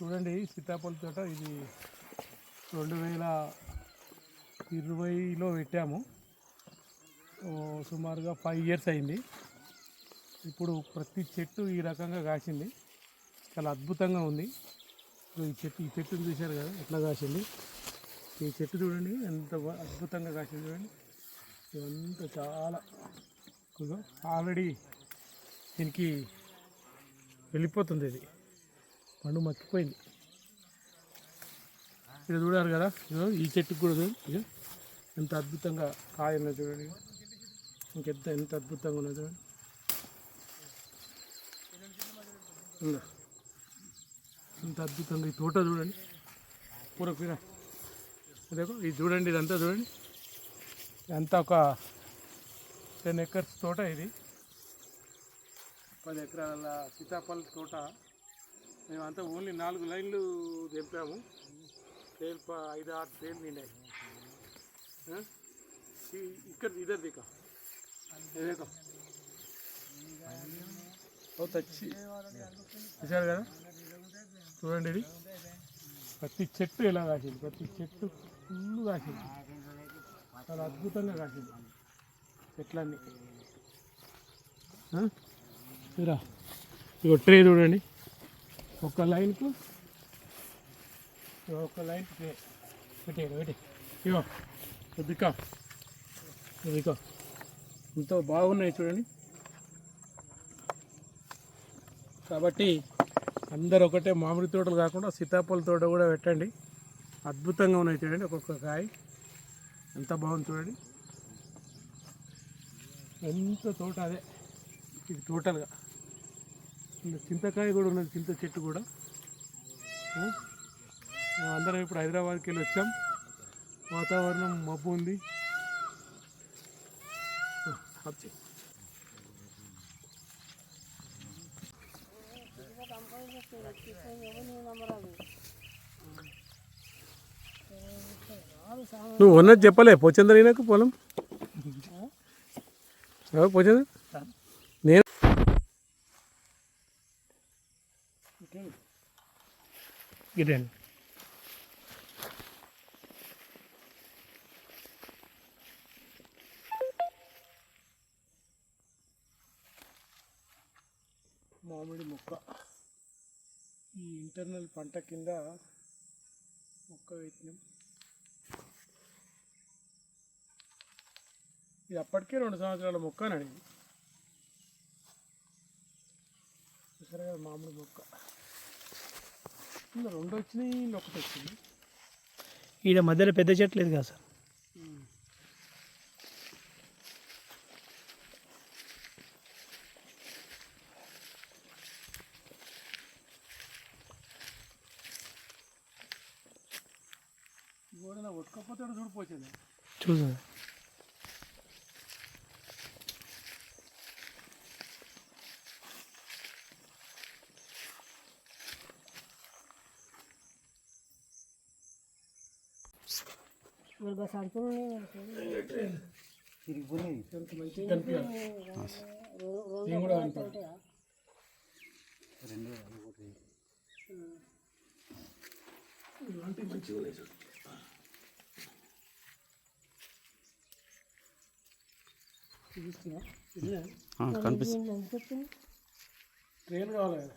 చూడండి సీతాఫల తోట ఇది రెండు వేల ఇరవైలో పెట్టాము. సుమారుగా ఫైవ్ ఇయర్స్ అయింది. ఇప్పుడు ప్రతి చెట్టు ఈ రకంగా కాసింది. చాలా అద్భుతంగా ఉంది. ఇప్పుడు ఈ చెట్టు ఈ చెట్టుని చూశారు కదా ఎట్లా కాసింది? ఈ చెట్టు చూడండి ఎంత అద్భుతంగా కాసింది చూడండి. ఇవంతా చాలా ఆల్రెడీ దీనికి వెళ్ళిపోతుంది ఇది. పండు మక్కిపోయింది. ఇక్కడ చూడారు కదా? ఈ చెట్టుకు కూడా చూడండి ఎంత అద్భుతంగా కాయ ఉన్నది చూడండి. ఇంకెంత ఎంత అద్భుతంగా ఉన్నది చూడండి. ఎంత అద్భుతంగా ఈ తోట చూడండి. పూర పీర ఇది చూడండి ఇదంతా చూడండి. ఇదంతా ఒక టెన్ ఎకర్స్ తోట ఇది. పది ఎకరాల సీతాఫల తోట. మేమంతా ఓన్లీ నాలుగు లైన్లు తెంపాము. ట్రైన్ ప- ఐదు ఆరు తేలు నిండాయి. ఇక్కడ ఇద్దరు దిక. కదా? చూడండి ఇది. ప్రతి చెట్టు ఎలా కాసింది? ప్రతి చెట్టు ఫుల్ కాసింది. చాలా అద్భుతంగా కాసింది. చెట్లన్నీ. ఆ? ఇక ట్రే చూడండి. ఒక లైన్కు. ఒక లైన్ ఒకటి ఒకటి పెట్టి. ఇగో దిక్క దిక్క ఎంతో బాగున్నాయి చూడండి. కాబట్టి అందరు ఒకటే మామిడి తోటలు కాకుండా సీతాఫల తోట కూడా పెట్టండి. అద్భుతంగా ఉన్నాయి చూడండి ఒక్కొక్క కాయ. ఎంత బాగుంది చూడండి. ఎంత తోట అదే. ఇది టోటల్గా. చింతకాయ కూడా ఉన్నది చింత చెట్టు కూడా. మేము అందరం ఇప్పుడు హైదరాబాద్కి వెళ్ళి వచ్చాం. వాతావరణం మబ్బు ఉంది. నువ్వు ఉన్నది చెప్పలే పోచందరి నాకు పొలం. పోచంద్ర? ఇదండి. మామిడి మొక్క. ఈ ఇంటర్నల్ పంట కింద మొక్క పెట్టినాం ఇది అప్పటికే రెండు సంవత్సరాల మొక్క అని అడిగింది. చూసారు కదా మామిడి మొక్క. రెండు వచ్చినాయి ఒకటి వచ్చింది. ఈడ మధ్యలో పెద్ద చెట్లు లేదు కదా సార్? గోడలో ఒట్టుకపోతే చూడిపోతుంది చూసా చూడు కనిపిస్తుంది ట్రైన్ కావాలి కదా.